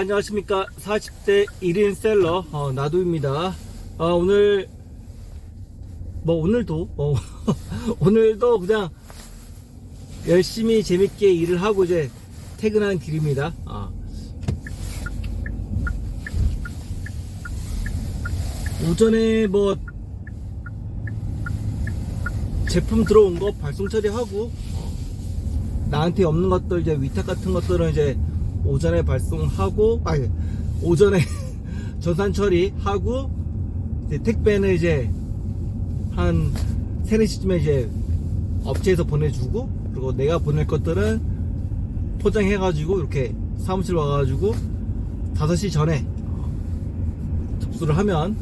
네, 안녕하십니까. 40대 1인 셀러, 어, 나두입니다. 어, 오늘, 뭐, 오늘도, 어, 오늘도 그냥 열심히 재밌게 일을 하고 이제 퇴근하는 길입니다. 아. 오전에 뭐, 제품 들어온 거 발송 처리하고, 어, 나한테 없는 것들, 이제 위탁 같은 것들은 이제 오전에 발송하고, 아니, 오전에 전산 처리하고, 이제 택배는 이제 한 3, 4시쯤에 이제 업체에서 보내주고, 그리고 내가 보낼 것들은 포장해가지고, 이렇게 사무실 와가지고, 5시 전에 접수를 하면,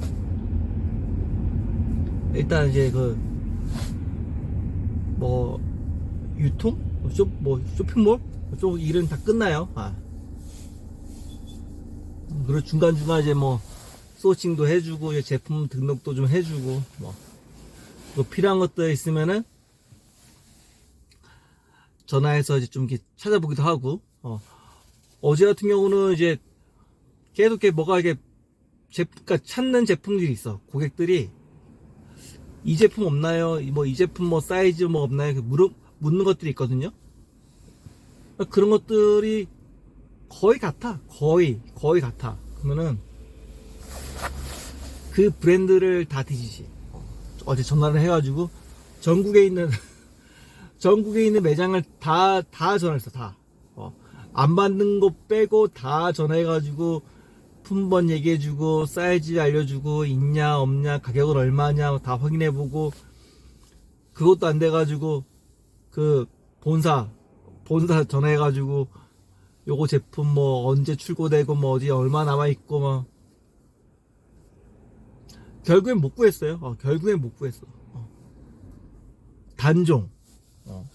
일단 이제 그, 뭐, 유통? 쇼, 뭐, 쇼핑몰? 쪽 일은 다 끝나요. 아. 그리고 중간중간 이제 뭐, 소싱도 해주고, 제품 등록도 좀 해주고, 뭐, 또 필요한 것들 있으면은, 전화해서 이제 좀 이렇게 찾아보기도 하고, 어. 어제 같은 경우는 이제 계속 이렇게 뭐가 이게 제품, 그러니까 찾는 제품들이 있어. 고객들이 이 제품 없나요? 뭐 이 제품 뭐 사이즈 뭐 없나요? 물어, 묻는 것들이 있거든요. 그런 것들이 거의 같아. 거의 거의 같아. 그러면은 그 브랜드를 다 뒤지지. 어제 전화를 해가지고 전국에 있는 전국에 있는 매장을 다 다 전화했어. 다. 어, 안 받는 거 빼고 다 전화해가지고 품번 얘기해주고 사이즈 알려주고 있냐 없냐 가격은 얼마냐 다 확인해보고 그것도 안 돼가지고 그 본사 본사 전화해가지고 요거 제품 뭐 언제 출고되고 뭐 어디 얼마 남아있고 뭐 결국엔 못 구했어요 어, 결국엔 못 구했어 어. 단종 어.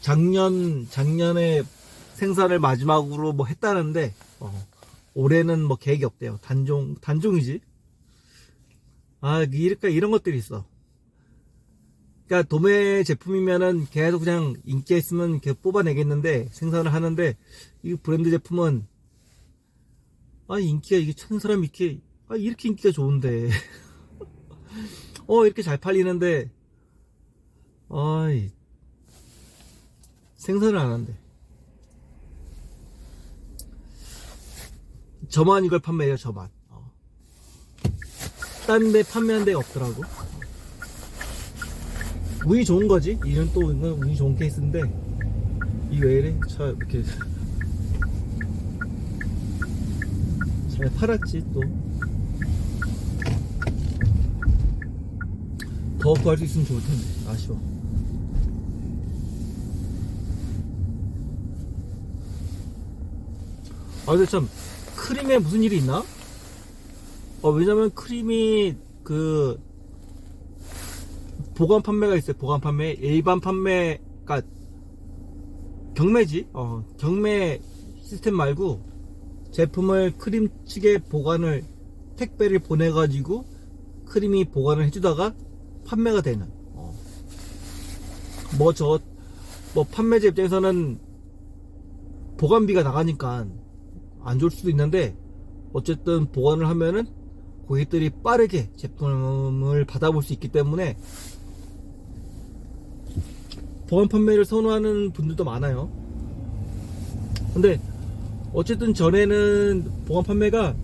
작년 작년에 생산을 마지막으로 뭐 했다는데 어. 올해는 뭐 계획이 없대요. 단종, 단종이지. 아, 이렇게 이런 것들이 있어. 그러니까 도매 제품이면은 계속 그냥 인기가 있으면 계속 뽑아내겠는데 생산을 하는데 이 브랜드 제품은 아 인기가 이게 찾는 사람이 이렇게 아 이렇게 인기가 좋은데 어 이렇게 잘 팔리는데 아이 생산을 안 한대. 저만 이걸 판매해요, 저만. 어. 딴데 판매한 데가 없더라고. 운이 좋은 거지. 이는 또 운이 좋은 케이스인데, 이 왜 이래? 차, 이렇게. 잘 팔았지, 또. 더 구할 수 있으면 좋을 텐데, 아쉬워. 아, 근데 참, 크림에 무슨 일이 있나? 어, 왜냐면 크림이 그 보관 판매가 있어요. 보관 판매. 일반 판매 가 경매지. 어, 경매 시스템 말고 제품을 크림 측에 보관을 택배를 보내 가지고 크림이 보관을 해 주다가 판매가 되는. 어. 뭐 저 뭐 판매자 입장에서는 보관비가 나가니까 안 좋을 수도 있는데 어쨌든 보관을 하면은 고객들이 빠르게 제품을 받아볼 수 있기 때문에 보관 판매를 선호하는 분들도 많아요. 근데 어쨌든 전에는 보관 판매가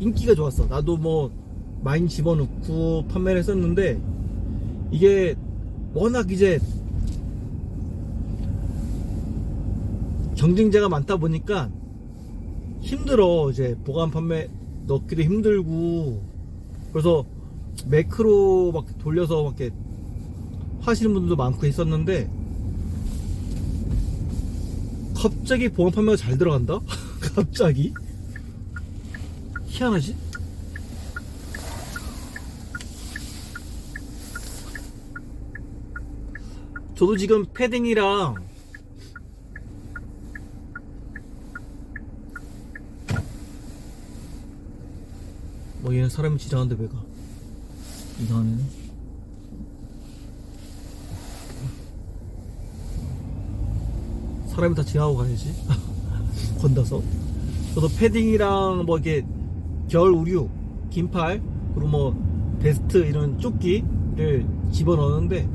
인기가 좋았어. 나도 뭐 많이 집어넣고 판매를 했었는데 이게 워낙 이제 경쟁자가 많다 보니까 힘들어 이제 보관 판매 넣기도 힘들고 그래서 매크로 막 돌려서 막 이렇게 하시는 분들도 많고 있었는데 갑자기 보관 판매가 잘 들어간다? 갑자기 희한하지? 저도 지금 패딩이랑 뭐 얘는 사람이 지나가는데 왜 가? 이상하네. 사람이 다 지나가고 가야지. 건너서. 저도 패딩이랑 뭐 이렇게 겨울 우류, 긴팔, 그리고 뭐 베스트 이런 조끼를 집어 넣었는데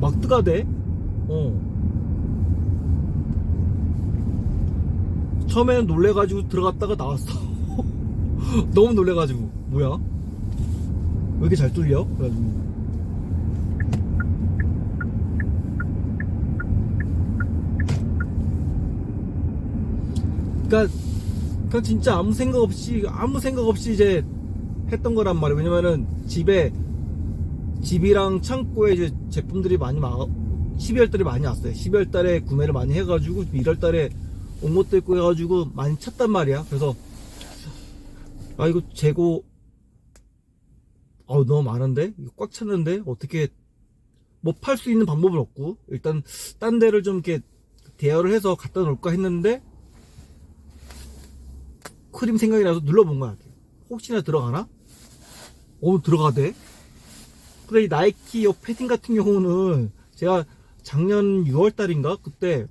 막 뜨가 돼. 어. 처음에는 놀래가지고 들어갔다가 나왔어. 너무 놀래가지고 뭐야? 왜 이렇게 잘 뚫려? 그래가지고 그러니까 그냥 진짜 아무 생각 없이 아무 생각 없이 이제 했던 거란 말이에요. 왜냐면은 집에 집이랑 창고에 이제 제품들이 많이 막 12월 달에 많이 왔어요. 12월 달에 구매를 많이 해가지고 1월 달에 온 것도 있고 해가지고 많이 찼단 말이야. 그래서 아 이거 재고 아 너무 많은데 이거 꽉 찼는데 어떻게 뭐 팔 수 있는 방법은 없고 일단 딴 데를 좀 이렇게 대여를 해서 갖다 놓을까 했는데 크림 생각이 나서 눌러본 거야. 혹시나 들어가나? 어, 들어가대? 근데 이 나이키 요 패딩 같은 경우는 제가 작년 6월 달인가? 그때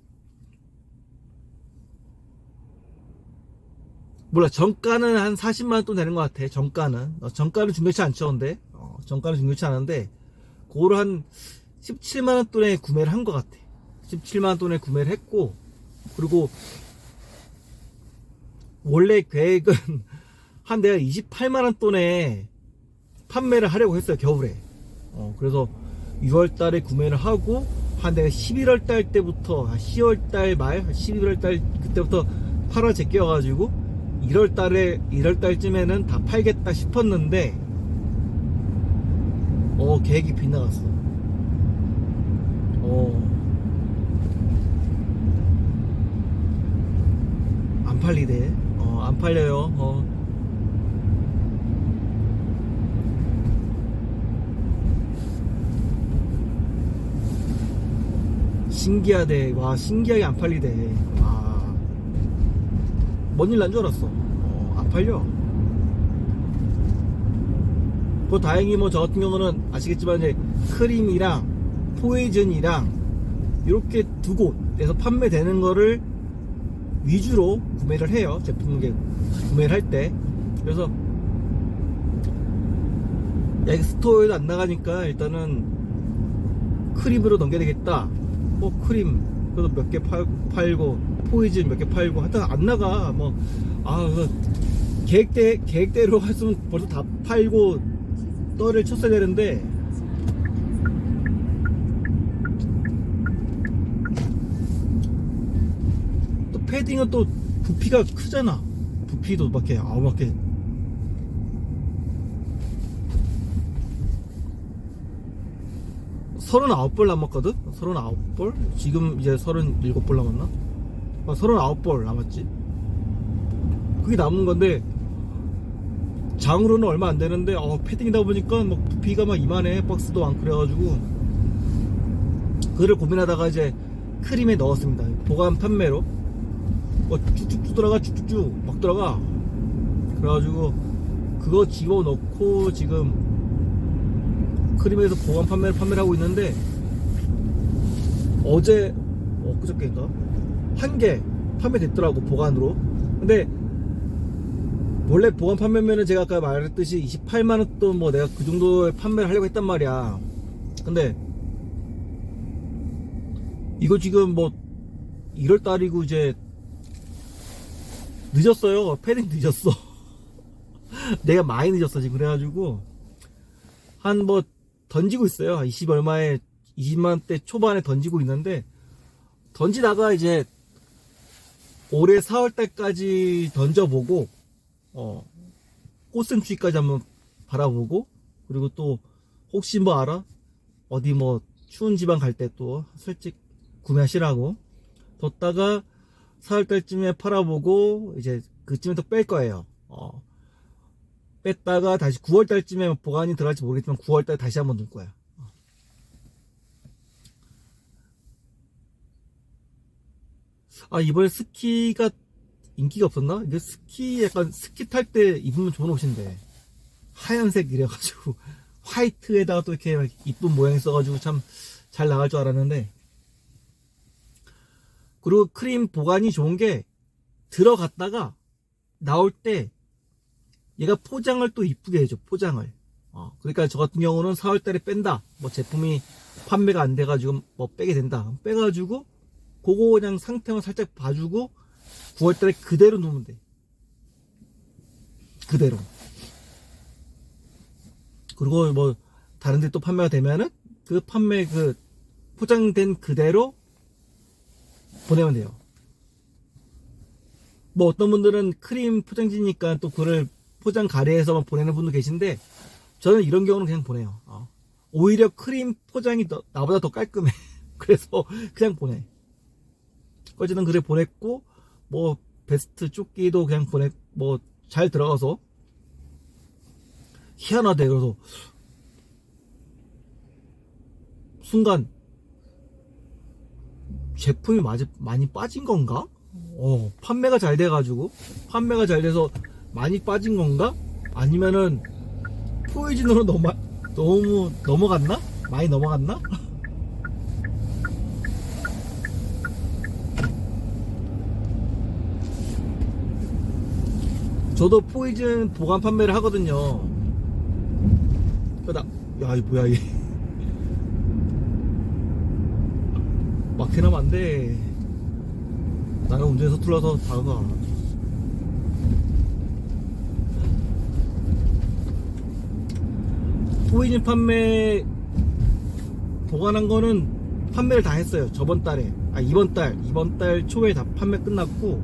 몰라, 정가는 한 40만원 돈 되는 것 같아. 정가는. 어, 정가는 중요치 않죠, 근데. 어, 정가는 중요치 않은데, 그거를 한 17만 원 돈에 구매를 한 것 같아. 17만 원 돈에 구매를 했고, 그리고 원래 계획은 한 내가 28만원 돈에 판매를 하려고 했어요 겨울에. 어, 그래서 6월 달에 구매를 하고 한 내가 11월 달 때부터 10월 달 말 11월 달 그때부터 팔아 제껴 가지고 1월 달에 1월 달쯤에는 다 팔겠다 싶었는데 어 계획이 빗나갔어. 어. 안 팔리대. 어, 안 팔려요. 어. 신기하대. 와, 신기하게 안 팔리대. 와. 뭔일 난 줄 알았어. 어, 안 팔려. 그 다행히 뭐 저 같은 경우는 아시겠지만 이제 크림이랑 포이즌이랑 이렇게 두 곳에서 판매되는 거를 위주로 구매를 해요. 제품 이게 구매를 할 때. 그래서 야, 이게 스토어에도 안 나가니까 일단은 크림으로 넘겨야 되겠다. 뭐 크림 그래도 몇 개 팔고 포이즌 몇 개 팔고 하여튼 안 나가. 뭐 아, 그 계획대 계획대로 했으면 벌써 다 팔고 떠를 쳤어야 되는데 또 패딩은 또 부피가 크잖아. 부피도 아우 막 이렇게 서른아홉 벌 남았거든? 서른아홉 벌? 지금 이제 서른일곱 벌 남았나? 아, 서른아홉 벌 남았지. 그게 남은 건데, 장으로는 얼마 안 되는데, 어, 패딩이다 보니까 막 부피가 막 이만해. 박스도 많고 그래가지고, 그거를 고민하다가 이제 크림에 넣었습니다. 보관 판매로. 뭐 쭉쭉쭉 들어가, 쭉쭉쭉 막 들어가. 그래가지고, 그거 집어넣고 지금 크림에서 보관 판매를 판매를 하고 있는데 어제 엊그저께인가? 한 개 판매됐더라고 보관으로. 근데 원래 보관 판매면은 제가 아까 말했듯이 28만원 돈 뭐 내가 그 정도에 판매를 하려고 했단 말이야. 근데 이거 지금 뭐 1월 달이고 이제 늦었어요. 패딩 늦었어. 내가 많이 늦었어 지금. 그래가지고 한 뭐 던지고 있어요. 20 얼마에 20만대 초반에 던지고 있는데 던지다가 이제 올해 4월달까지 던져보고 어 꽃샘추위까지 한번 바라보고 그리고 또 혹시 뭐 알아? 어디 뭐 추운 지방 갈 때 또 솔직 구매하시라고 뒀다가 4월달쯤에 팔아보고 이제 그쯤에 또뺄 거예요. 어. 뺐다가 다시 9월 달쯤에 보관이 들어갈지 모르겠지만 9월 달 다시 한번 넣을 거야. 아 이번에 스키가 인기가 없었나? 이게 스키 약간 스키 탈 때 입으면 좋은 옷인데. 하얀색 이래가지고 화이트에다가 또 이렇게 막 이쁜 모양 있어가지고 참 잘 나갈 줄 알았는데 그리고 크림 보관이 좋은 게 들어갔다가 나올 때 얘가 포장을 또 이쁘게 해줘 포장을. 어, 그러니까 저 같은 경우는 4월달에 뺀다. 뭐 제품이 판매가 안 돼가지고 뭐 빼게 된다. 빼가지고 그거 그냥 상태만 살짝 봐주고 9월달에 그대로 놓으면 돼. 그대로. 그리고 뭐 다른 데 또 판매가 되면은 그 판매 그 포장된 그대로 보내면 돼요. 뭐 어떤 분들은 크림 포장지니까 또 그걸 포장 가래해서만 보내는 분도 계신데 저는 이런 경우는 그냥 보내요. 어. 오히려 크림 포장이 더- 나보다 더 깔끔해. 그래서 그냥 보내. 어쨌든 그래 보냈고 뭐 베스트 조끼도 그냥 보내 뭐 잘 들어가서 희한하대 그래서 순간 제품이 많이, 많이 빠진 건가? 어, 판매가 잘 돼가지고 판매가 잘 돼서 많이 빠진 건가? 아니면은 포이즌으로 넘어 너무 넘어갔나? 많이 넘어갔나? 저도 포이즌 보관 판매를 하거든요. 그다 야, 이 뭐야 이. 막히나면 안 돼. 나는 운전에 서툴러서 다가. 포이즌 판매 보관한 거는 판매를 다 했어요. 저번 달에. 아, 이번 달. 이번 달 초에 다 판매 끝났고.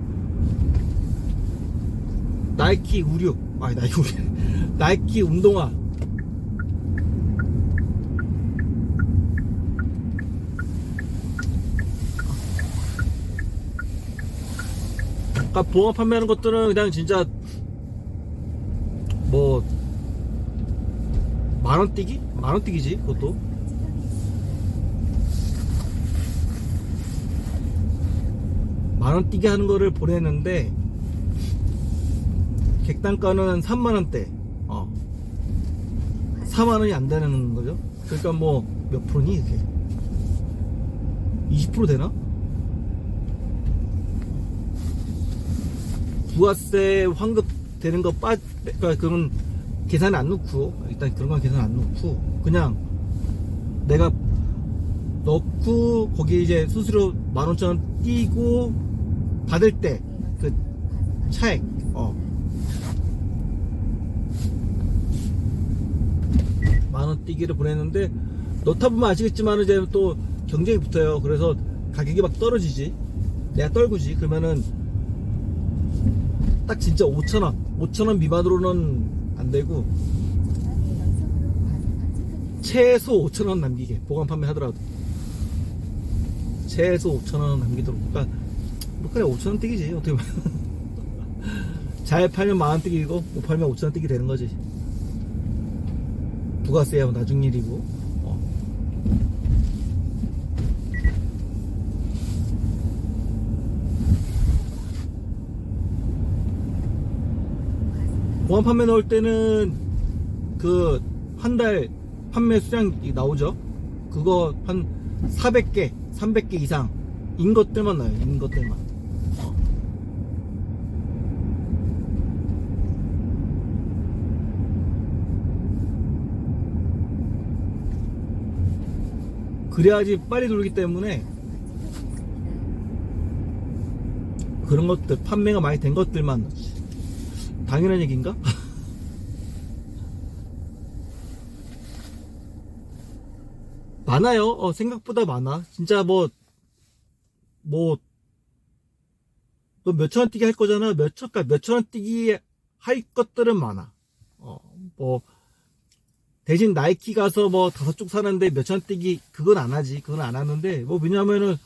나이키 우류. 아, 나이키 우류. 나이키 운동화. 그러니까 보험 판매하는 것들은 그냥 진짜 뭐 만원 뛰기? 만원 뛰기지 그것도. 만원 뛰기 하는 거를 보내는데 객단가는 3만원대. 어. 4만원이 안 되는 거죠? 그러니까 뭐 몇 프로니 이게? 20% 되나? 부가세 환급 되는 거 빠, 그러니까 그런 계산 안 넣고, 일단 그런 건 계산 안 넣고, 그냥 내가 넣고, 거기 이제 수수료 15,000원 띄고, 받을 때, 그 차액, 어. 만원 띄기를 보냈는데, 넣다 보면 아시겠지만, 이제 또 경쟁이 붙어요. 그래서 가격이 막 떨어지지. 내가 떨구지. 그러면은, 딱 진짜 5천원 5천원 미만으로는 안 되고 최소 5천원 남기게 보관 판매 하더라도. 최소 5천원 남기도록. 그러니까 뭐 그래 5천원 뛰기지 어떻게 보면. 잘 팔면 만원 뛰기고 못 팔면 5천원 뛰기 되는 거지. 부가세야 나중 일이고 어. 보안 판매 넣을 때는 그 한 달 판매 수량이 나오죠. 그거 한 400개, 300개 이상 인 것들만 나요. 인 것들만. 어. 그래야지 빨리 돌기 때문에 그런 것들 판매가 많이 된 것들만 넣지. 당연한 얘기인가? 많아요. 어, 생각보다 많아. 진짜 뭐, 뭐, 너 몇천 원 뛰기 할 거잖아. 몇 천, 그러니까 몇천 원 뛰기 할 것들은 많아. 어, 뭐, 대신 나이키 가서 뭐 다섯 쪽 사는데 몇천 원 뛰기, 그건 안 하지. 그건 안 하는데, 뭐, 왜냐면은,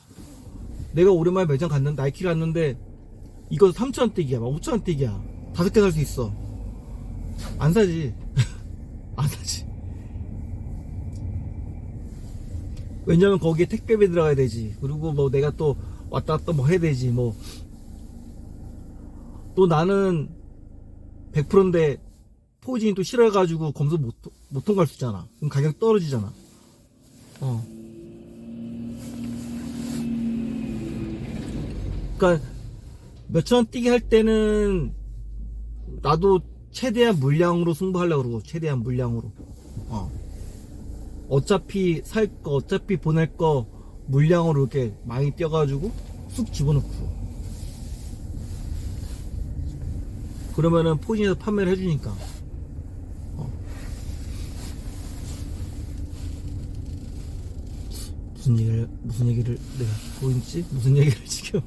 내가 오랜만에 매장 갔는데, 나이키 갔는데, 이거 3천 원 뛰기야. 막 5천 원 뛰기야. 다섯 개 살 수 있어. 안 사지. 안 사지. 왜냐면 거기에 택배비 들어가야 되지. 그리고 뭐 내가 또 왔다 갔다 뭐 해야 되지. 뭐. 또 나는 100%인데 포진이 또 싫어해가지고 검수 못, 못 통과할 수 있잖아. 그럼 가격 떨어지잖아. 어. 그니까 몇천 원 뛰게 할 때는 나도 최대한 물량으로 승부하려고 그러고 최대한 물량으로. 어. 어차피 살 거 어차피 보낼 거 물량으로 이렇게 많이 뛰어가지고 쑥 집어넣고. 그러면은 포진에서 판매를 해주니까. 어. 무슨 얘기를 무슨 얘기를 내가 있지? 무슨 얘기를 지금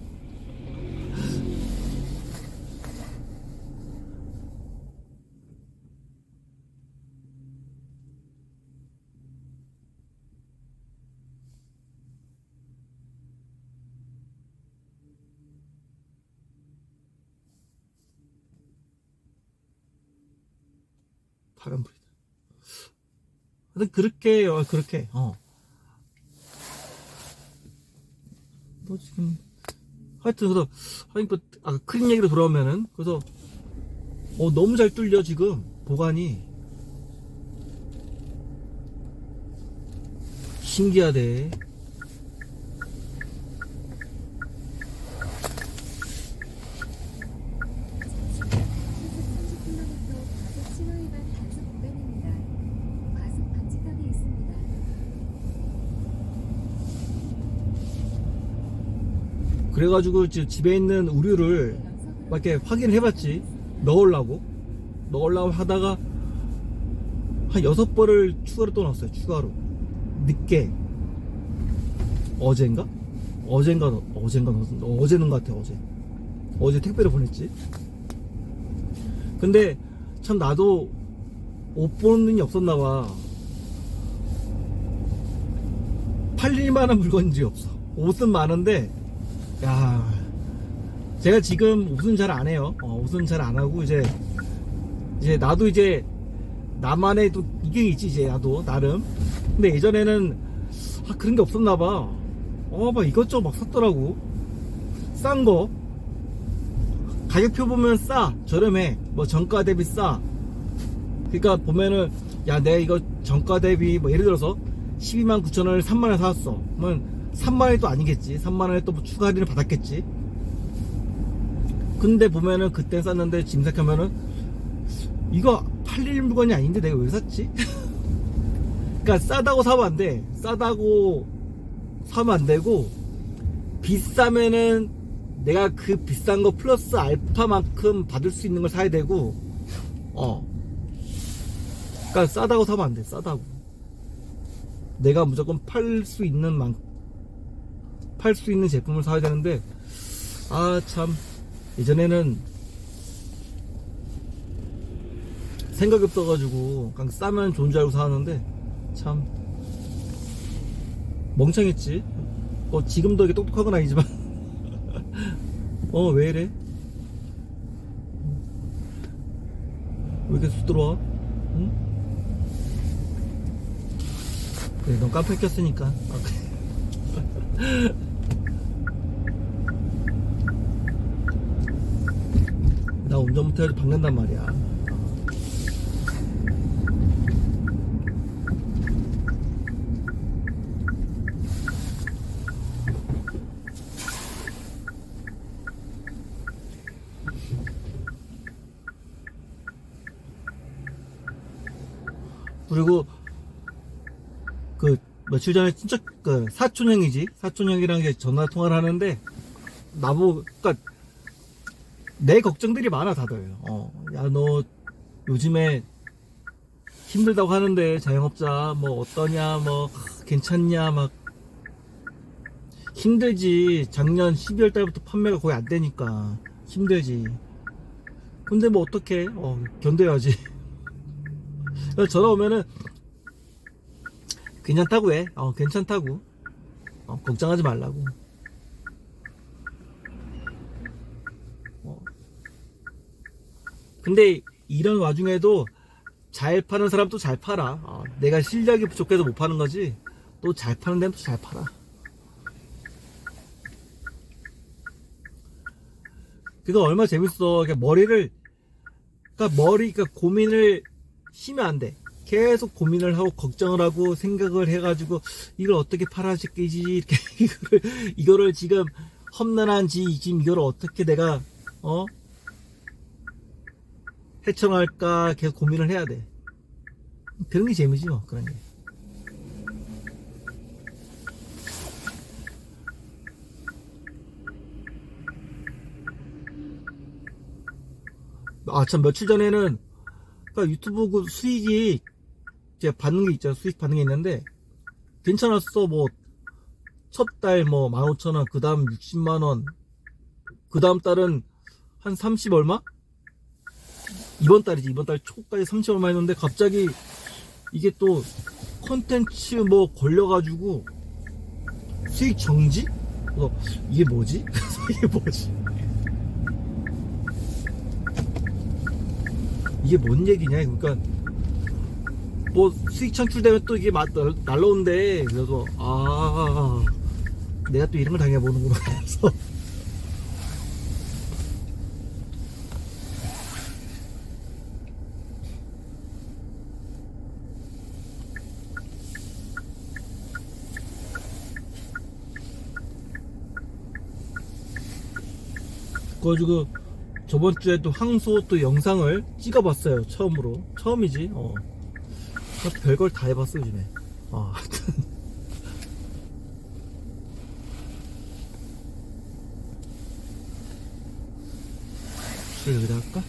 파란 불이다. 하여튼 그렇게 어, 그렇게 어. 뭐 지금 하여튼 그래서 하여튼 그 아까 크림 얘기로 돌아오면은 그래서 어 너무 잘 뚫려 지금 보관이 신기하대. 과속 신호 위반 단속 구간입니다. 과속 방지턱이 있습니다. 그래가지고 집에 있는 우류를 막 이렇게 확인을 해봤지. 넣으려고. 넣으려고 하다가 한 여섯 벌을 추가로 또 넣었어요 추가로. 늦게. 어젠가? 어젠가 넣- 어젠가 넣었 어제는 것 같아 어제. 어제 택배를 보냈지. 근데 참 나도 옷 보는 눈이 없었나 봐. 팔릴 만한 물건이 없어. 옷은 많은데 야, 제가 지금 옷은 잘 안 해요. 어, 옷은 잘 안 하고 이제 이제 나도 이제 나만의 또 이게 있지 이제 나도 나름. 근데 예전에는 아 그런 게 없었나 봐. 어, 막 이것저것 막 샀더라고. 싼 거. 가격표 보면 싸, 저렴해. 뭐 정가 대비 싸. 그러니까 보면은 야, 내가 이거 정가 대비 뭐 예를 들어서 12만 9천 원을 3만 원에 사왔어. 그러면 3만 원이 또 아니겠지. 3만 원에 또 뭐 추가 할인을 받았겠지. 근데 보면은 그때 쌌는데 지금 생각하면은 이거 팔릴 물건이 아닌데 내가 왜 샀지? 그러니까 싸다고 사면 안 돼. 싸다고 사면 안 되고 비싸면은 내가 그 비싼 거 플러스 알파만큼 받을 수 있는 걸 사야 되고 어. 그러니까 싸다고 사면 안 돼. 싸다고. 내가 무조건 팔 수 있는 만 팔 수 있는 제품을 사야 되는데 아 참. 예전에는 생각이 없어가지고 그냥 싸면 좋은 줄 알고 사왔는데 참. 멍청했지. 뭐 지금도 이렇게 똑똑한 건 아니지만. 어 왜 이래? 왜 이렇게 쑥 들어와? 응? 그래 넌 깜빡 꼈으니까. 아, 그래. 나 운전 못해가지고 박는단 말이야. 그리고 그 며칠 전에 진짜 그 사촌 형이지? 사촌 형이랑 이제 전화 통화를 하는데 나보고 그니까 내 걱정들이 많아 다들 어 야 너 요즘에 힘들다고 하는데 자영업자 뭐 어떠냐 뭐 하, 괜찮냐 막 힘들지 작년 12월 달부터 판매가 거의 안 되니까 힘들지 근데 뭐 어떡해 어 견뎌야지 전화 오면은 괜찮다고 해. 어, 괜찮다고. 어, 걱정하지 말라고. 근데 이런 와중에도 잘 파는 사람도 잘 팔아. 어, 내가 실력이 부족해서 못 파는 거지. 또 잘 파는 데는 또 잘 팔아. 그거 얼마나 재밌어. 그러니까 머리를, 그러니까 머리, 그러니까 고민을 쉬면 안 돼. 계속 고민을 하고 걱정을 하고 생각을 해가지고 이걸 어떻게 팔아지지 이렇게 이거를 이거를 지금 험난한 지 지금 이거를 어떻게 내가 어? 헤쳐나갈까 계속 고민을 해야 돼. 그런 게 재미지 뭐 그런 게. 아 참 며칠 전에는 그러니까 유튜브 그 수익이 이제 받는 게 있잖아 수익 받는 게 있는데 괜찮았어 뭐 첫 달 뭐 15,000원 그 다음 60만원 그 다음 달은 한 30 얼마? 이번 달이지 이번 달 초까지 30 얼마 했는데 갑자기 이게 또 컨텐츠 뭐 걸려가지고 수익 정지? 그래서 이게 뭐지? 이게 뭐지? 이게 뭔 얘기냐 그러니까 뭐 수익 창출되면 또 이게 막 날- 날라온대 그래서 아 내가 또 이런 걸 당해보는구나 그래서 그래가지고 저번 주에 또 항소 또 영상을 찍어봤어요 처음으로. 처음이지 어. 별걸 다 해봤어 요즘에. 어 하여튼. 술 여기다 할까?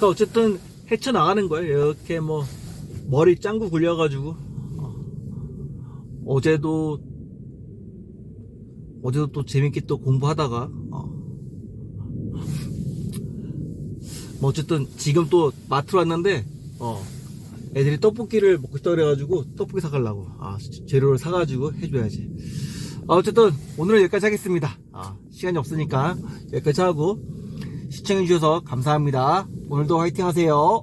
그러니까 어쨌든 헤쳐나가는 거예요. 이렇게 뭐 머리 짱구 굴려가지고 어. 어제도 어제도 또 재밌게 또 공부하다가 어. 뭐 어쨌든 지금 또 마트로 왔는데 어. 애들이 떡볶이를 먹고 싶다 그래가지고 떡볶이 사가려고 아 재료를 사가지고 해줘야지 아, 어쨌든 오늘은 여기까지 하겠습니다 아, 시간이 없으니까 여기까지 하고 시청해주셔서 감사합니다. 오늘도 화이팅 하세요